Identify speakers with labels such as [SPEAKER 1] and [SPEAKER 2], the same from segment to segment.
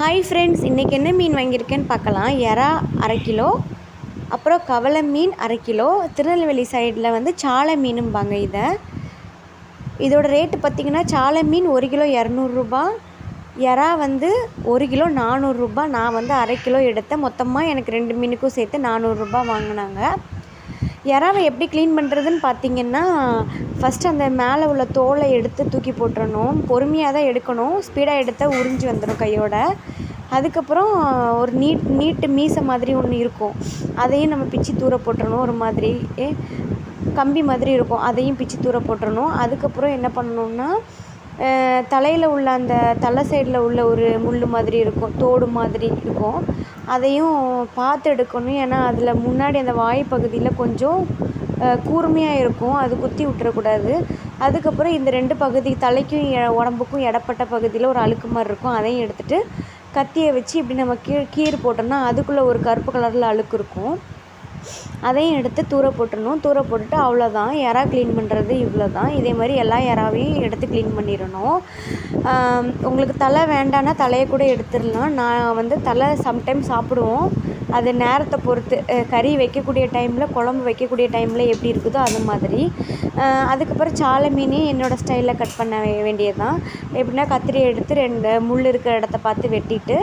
[SPEAKER 1] Hi friends இன்றைக்கி என்ன மீன் வாங்கியிருக்கேன்னு பார்க்கலாம். எறா அரை கிலோ அப்புறம் கவலை மீன் அரை கிலோ திருநெல்வேலி சைடில் வந்து சாலை மீனும்பாங்க இதை. இதோட ரேட்டு பார்த்திங்கன்னா சாலை மீன் ஒரு கிலோ இரநூறுபா எறா வந்து ஒரு கிலோ நானூறுரூபா நான் வந்து அரை கிலோ எடுத்தேன். மொத்தமாக எனக்கு ரெண்டு மீனுக்கும் சேர்த்து நானூறுரூபா வாங்கினாங்க. இறாவை எப்படி க்ளீன் பண்ணுறதுன்னு பார்த்தீங்கன்னா ஃபஸ்ட்டு அந்த மேலே உள்ள தோலை எடுத்து தூக்கி போட்டுடணும் பொறுமையாக தான் எடுக்கணும். ஸ்பீடாக எடுத்தால் உறிஞ்சி வந்துடும் கையோட. அதுக்கப்புறம் ஒரு நீட் நீட்டு மீசை மாதிரி ஒன்று இருக்கும். அதையும் நம்ம பிச்சு தூர போட்டுறணும். ஒரு மாதிரி ஏ, கம்பி மாதிரி இருக்கும். அதையும் பிச்சு தூர போட்டுறணும். அதுக்கப்புறம் என்ன பண்ணணுன்னா தலையில் உள்ள அந்த தலை சைடில் உள்ள ஒரு முள் மாதிரி இருக்கும் தோடு மாதிரி இருக்கும். அதையும் பார்த்து எடுக்கணும். ஏன்னா அதில் முன்னாடி அந்த வாய் பகுதியில் கொஞ்சம் கூர்மையாக இருக்கும். அது குத்தி விட்டுறக்கூடாது. அதுக்கப்புறம் இந்த ரெண்டு பகுதி தலைக்கும் எ- உடம்புக்கும் இடப்பட்ட பகுதியில் ஒரு அழுக்கு மாதிரி இருக்கும். அதையும் எடுத்துகிட்டு கத்தியை வச்சு இப்படி நம்ம கீழ் கீறு போட்டோம்னா அதுக்குள்ளே ஒரு கருப்பு கலரில் அழுக்கு இருக்கும். அதையும் எடுத்து தூர போட்டுடணும். தூர போட்டுட்டு அவ்வளோதான் எறா க்ளீன் பண்ணுறது இவ்வளோ தான் இதே மாதிரி எல்லா எறாவையும் எடுத்து க்ளீன் பண்ணிடணும். உங்களுக்கு தலை வேண்டான்னா தலையை கூட எடுத்துடலாம். நான் வந்து தலை சம்டைம் சாப்பிடுவோம். அது நேரத்தை பொறுத்து கறி வைக்கக்கூடிய டைமில் குழம்பு வைக்கக்கூடிய டைமில் எப்படி இருக்குதோ அது மாதிரி. அதுக்கப்புறம் சாலை மீனையும் என்னோடய ஸ்டைலில் கட் பண்ண வேண்டியது தான் எப்படின்னா கத்திரி எடுத்து ரெண்டு முள் இருக்கிற இடத்த பார்த்து வெட்டிட்டு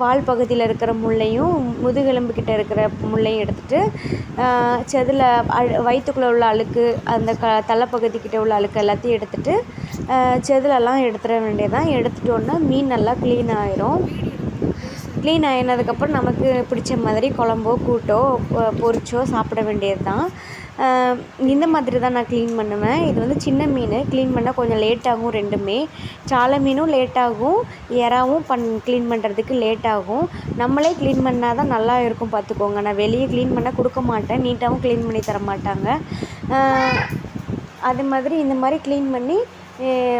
[SPEAKER 1] வால் பகுதியில் இருக்கிற முள்ளையும் முதுகெலும்பு கிட்ட இருக்கிற முள்ளையும் எடுத்துட்டு செதில் அழு வயிற்றுக்குள்ளே உள்ள அழுக்கு அந்த க தலைப்பகுதிக்கிட்ட உள்ள அழுக்கு எல்லாத்தையும் எடுத்துகிட்டு செதிலெல்லாம் எடுத்துட வேண்டியதான் எடுத்துட்டோன்னா மீன் நல்லா க்ளீன் ஆயிரும். க்ளீன் ஆயினதுக்கப்புறம் நமக்கு பிடிச்ச மாதிரி குழம்போ கூட்டோ பொரிச்சோ சாப்பிட வேண்டியது தான் இந்த மாதிரி தான் நான் க்ளீன் பண்ணுவேன். இது வந்து சின்ன மீன். க்ளீன் பண்ணால் கொஞ்சம் லேட் ஆகும் ரெண்டுமே. சாலை மீனும் லேட் ஆகும். எறாவும் பண் க்ளீன் பண்ணுறதுக்கு லேட் ஆகும். நம்மளே க்ளீன் பண்ணால் தான் நல்லா இருக்கும் பார்த்துக்கோங்க. நான் வெளியே க்ளீன் பண்ணால் கொடுக்க மாட்டேன். நீட்டாகவும் க்ளீன் பண்ணி தர மாட்டாங்க. அது மாதிரி இந்த மாதிரி க்ளீன் பண்ணி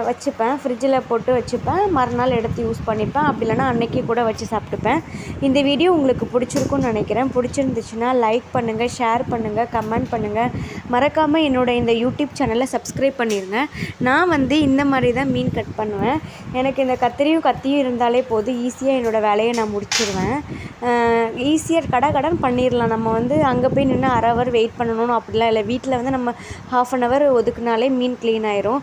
[SPEAKER 1] வச்சுப்பேன். ஃப்ரிட்ஜில் போட்டு வச்சுப்பேன். மறுநாள் எடுத்து யூஸ் பண்ணிப்பேன். அப்படி இல்லைன்னா அன்னைக்கு கூட வச்சு சாப்பிட்டுப்பேன். இந்த வீடியோ உங்களுக்கு பிடிச்சிருக்குன்னு நினைக்கிறேன். பிடிச்சிருந்துச்சுன்னா லைக் பண்ணுங்கள் ஷேர் பண்ணுங்கள் கமெண்ட் பண்ணுங்கள் மறக்காமல் என்னோட இந்த யூடியூப் சேனலை சப்ஸ்கிரைப் பண்ணிடுங்க நான் வந்து இந்த மாதிரி தான் மீன் கட் பண்ணுவேன். எனக்கு இந்த கத்திரியும் கத்தியும் இருந்தாலே போதும். ஈஸியாக என்னோடய வேலையை நான் முடிச்சிருவேன். ஈஸியாக கடை கடன் பண்ணிடலாம் நம்ம வந்து அங்கே போய் நின்று அரை ஹவர் வெயிட் பண்ணணும் அப்படிலாம் இல்லை. வீட்டில் வந்து நம்ம ஹாஃப் அன் ஹவர் ஒதுக்குனாலே மீன் க்ளீன் ஆயிரும்.